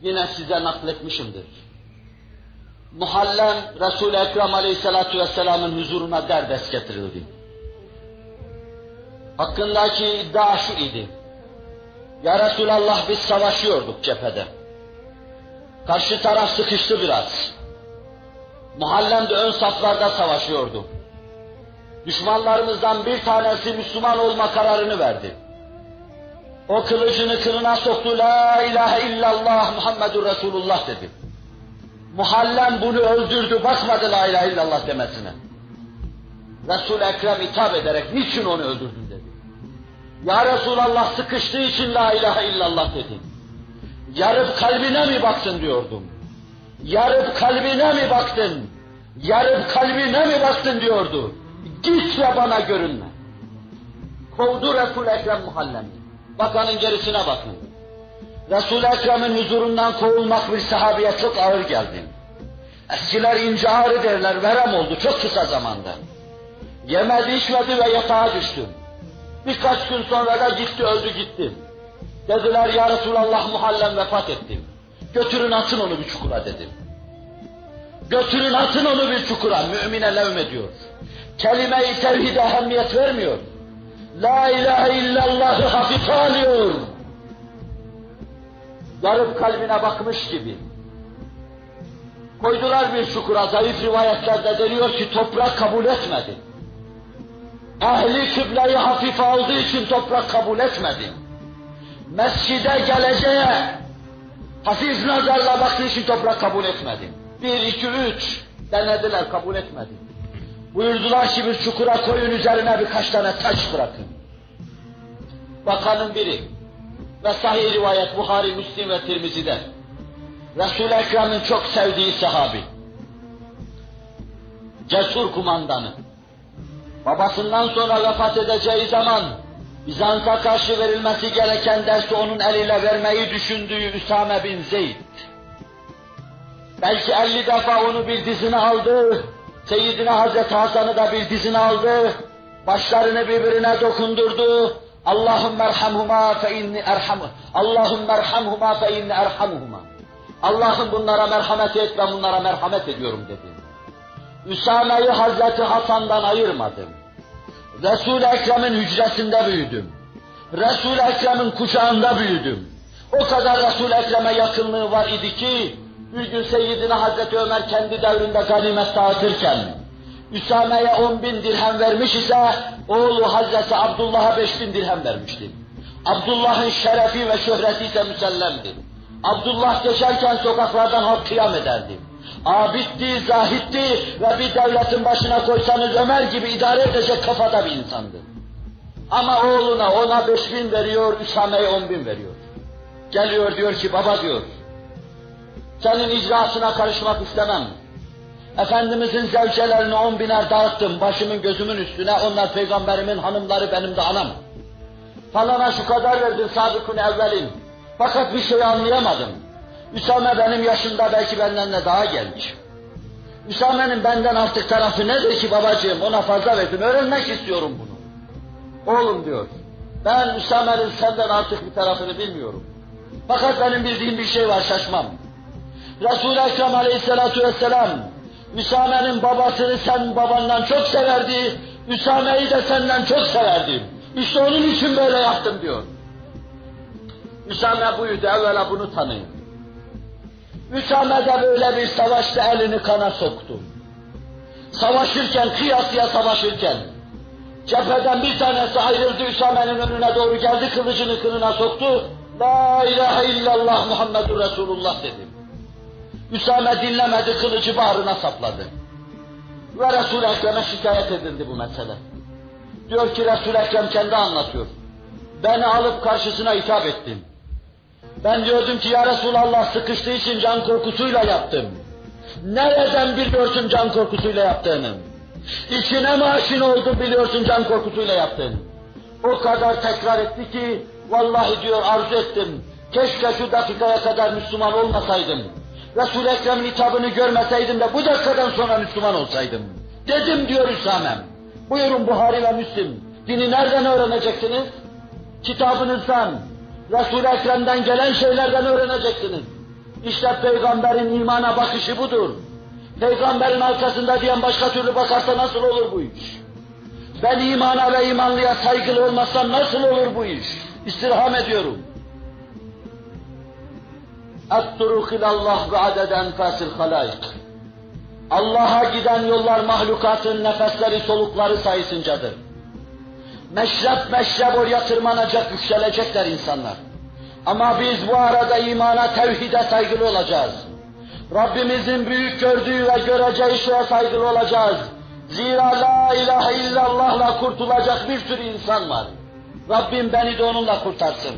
Yine size nakletmişimdir. Muhallem Resul-i Ekrem Aleyhisselatü Vesselam'ın huzuruna derdest getirildi. Hakkındaki iddia şu idi. Ya Resulallah biz savaşıyorduk cephede. Karşı taraf sıkıştı biraz. Muhallem de ön saflarda savaşıyordu. Düşmanlarımızdan bir tanesi Müslüman olma kararını verdi. O kılıcını kınına soktu, La ilahe illallah Muhammedur Resulullah dedi. Muhallem bunu öldürdü, bakmadı La ilahe illallah demesine. Resul-i Ekrem hitap ederek, niçin onu öldürdün dedi. Ya Resulallah sıkıştığı için La ilahe illallah dedi. Yarıp kalbine mi baktın diyordum. Yarıp kalbine mi baktın? Yarıp kalbine mi baktın diyordu. Git ve bana görünme. Kovdu Resul-i Ekrem Muhallemi. Bakanın gerisine bakın. Resul-i Ekrem'in huzurundan kovulmak bir sahabeye çok ağır geldi. Eskiler ince ağrı derler, verem oldu çok kısa zamanda. Yemedi içmedi ve yatağa düştü. Birkaç gün sonra da gitti öldü gitti. Dediler ya Resulallah muhallem vefat etti. Götürün atın onu bir çukura dedim. Götürün atın onu bir çukura. Mümine levmediyor. Kelime-i tevhide ehemmiyet vermiyor. La ilahe illallah'ı hafife alıyor. Yarıp kalbine bakmış gibi. Koydular bir çukura, zayıf rivayetlerde deniyor ki toprak kabul etmedi. Ehli kıbleyi hafife aldığı için toprak kabul etmedi. Mescide geleceğe hafif nazarla baktığı için toprak kabul etmedi. Bir, iki, üç denediler, kabul etmedi. Buyurdular ki bir çukura koyun üzerine birkaç tane taş bırakın. Bakanın biri ve sahih rivayet Buhari, Müslim ve Tirmizi'de Resul-i Ekrem'in çok sevdiği sahabi, cesur kumandanı, babasından sonra vefat edeceği zaman Bizans'a karşı verilmesi gereken dersi onun eliyle vermeyi düşündüğü Üsame bin Zeyd. Belki elli defa onu bir dizine aldı, Seyyidine Hazreti Hasan'ı da bir dizine aldı, başlarını birbirine dokundurdu. Allahümme erhamhuma fe inni erhamu. Allahümme erhamhuma fe inni erhamuhuma. Allah'ım bunlara merhamet et ben bunlara merhamet ediyorum dedi. Üsame'yi Hazreti Hasan'dan ayırmadım. Resul-i Ekrem'in hücresinde büyüdüm. Resul-i Ekrem'in kucağında büyüdüm. O kadar Resul-i Ekrem'e yakınlığı var idi ki, bir gün Seyyidine Hazreti Ömer kendi devrinde ganimet dağıtırken, Üsame'ye on bin dirhem vermiş ise, oğlu Hazreti Abdullah'a beş bin dirhem vermişti. Abdullah'ın şerefi ve şöhreti ise müsellemdi. Abdullah geçerken sokaklardan halk kıyam ederdi. Abiddi, zahitti ve bir devletin başına koysanız Ömer gibi idare edecek kafada bir insandı. Ama oğluna ona beş bin veriyor, Üsame'ye on bin veriyor. Geliyor diyor ki baba diyor, senin icraatına karışmak istemem. Efendimizin zevcelerini on biner dağıttım başımın gözümün üstüne, onlar peygamberimin hanımları benim de anam. Falana şu kadar verdin sadıkun evvelin. Fakat bir şey anlayamadım. Üsame benim yaşımda belki benden de daha genç. Üsame'nin benden artık tarafı nedir ki babacığım ona fazla verdim öğrenmek istiyorum bunu. Oğlum diyor ben Üsame'nin senden artık bir tarafını bilmiyorum. Fakat benim bildiğim bir şey var şaşmam. Resul-i Ekrem aleyhissalatu vesselam Üsame'nin babasını sen babandan çok severdi, Üsame'yi de senden çok severdi. İşte onun için böyle yaptım diyor. Üsame buydu, evvela bunu tanıyın. Üsame de böyle bir savaşta elini kana soktu. Savaşırken, kıyasıya savaşırken, cepheden bir tanesi ayrıldı, Üsame'nin önüne doğru geldi, kılıcını kınına soktu. La ilahe illallah Muhammedur Resulullah dedi. Üsame dinlemedi, kılıcı bağrına sapladı. Ve Resul-i Ekrem'e şikayet edildi bu mesele. Diyor ki Resul-i Ekrem kendi anlatıyor. Beni alıp karşısına hitap ettim. Ben diyordum ki ya Resulallah sıkıştığı için can korkusuyla yaptım. Nereden biliyorsun can korkusuyla yaptığını? İçine mi aşin oldun biliyorsun can korkusuyla yaptığını? O kadar tekrar etti ki vallahi diyor arzu ettim. Keşke şu dakikaya kadar Müslüman olmasaydım. Resul-i Ekrem'in hitabını görmeseydim de bu dakikadan sonra Müslüman olsaydım. Dedim diyor Hüsamem. Buyurun Buhari ve Müslim. Dini nereden öğreneceksiniz? Kitabınızdan, Resul-i Ekrem'den gelen şeylerden öğreneceksiniz. İşte peygamberin imana bakışı budur. Peygamberin arkasında diyen başka türlü bakarsa nasıl olur bu iş? Ben imana ve imanlıya saygılı olmazsam nasıl olur bu iş? İstirham ediyorum. اَتْتُرُقِ اللّٰهِ بَعَدَدَ اَنْفَاسِ الْخَلَائِقِ Allah'a giden yollar mahlukatın nefesleri, solukları sayısıncadır. Meşrep meşrep oraya tırmanacak, yükselecekler insanlar. Ama biz bu arada imana, tevhide saygılı olacağız. Rabbimizin büyük gördüğü ve göreceği şeye saygılı olacağız. Zira la ilahe illallah'la kurtulacak bir sürü insan var. Rabbim beni de onunla kurtarsın.